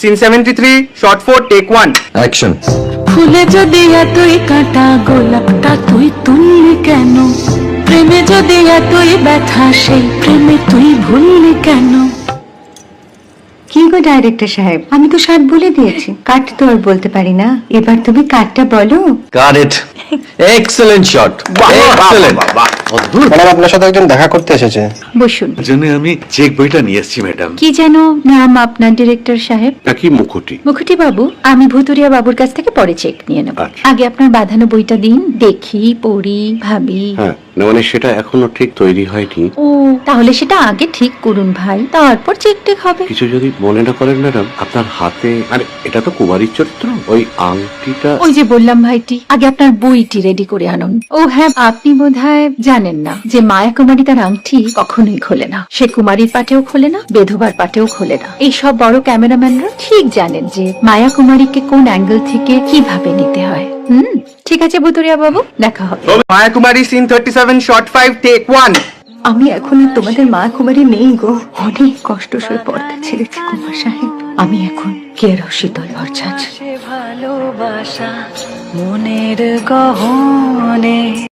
Scene seventy three shot four take one action ফুলে যদি এতই কাটা গোলাপটা তুই তুললি কেন? প্রেমে যদি এতই ব্যথা সেই প্রেমে তুই ভুললি কেন? কি গো ডাইরেক্টর সাহেব? আমি তো ষাট বলে দিয়েছি। কাট তো আর বলতে পারি না। এবার তুমি কাটটা বলো। Got it excellent shot excellent madam আপনার সাথে একজন দেখা করতে এসেছে। বসুন। জন্য আমি চেক বইটা নিয়ে এসেছি ম্যাডাম। কি যেন নাম আপনার ডিরেক্টর সাহেব? নাকি মুখোটি মুখুটি বাবু আমি ভুতুরিয়া বাবুর কাছ থেকে পরে চেক নিয়ে নেব। আচ্ছা। আগে আপনার বাঁধানো বইটা দিন দেখি পড়ি ভাবি। হ্যাঁ না মানে সেটা এখনও ঠিক তৈরি হয়নি। ও তাহলে সেটা আগে ঠিক করুন ভাই তারপর চেক টেক হবে। কিছু যদি মনে না করেন ম্যাডাম আপনার হাতে আরে এটা তো কুমারীর চরিত্র ওই আংটিটা ওই যে বললাম ভাইটি আগে আপনার বইটি রেডি করে আনুন। ও হ্যাঁ আপনি বোধহয় জানেন না যে মায়া কুমারী তার আংটি কখনোই খোলে না। সে কুমারীর পাটেও খোলে না বেধবার পাটেও খোলে না। এই সব বড় ক্যামেরাম্যানরা ঠিক জানেন যে মায়া কুমারীকে কোন অ্যাঙ্গেল থেকে কীভাবে নিতে হয়। হুম ঠিক আছে বুতুরিয়া বাবু দেখা হবে। Maya Kumari scene thirty seven shot five take one. আমি এখন তোমাদের মা কুমারী নেই গো। অনেক কষ্ট সয়ে পর্দা ছেড়েছি কুমার সাহেব। আমি এখন কেরো শীতল ভরছাছ ভালোবাসা মনের গহনে।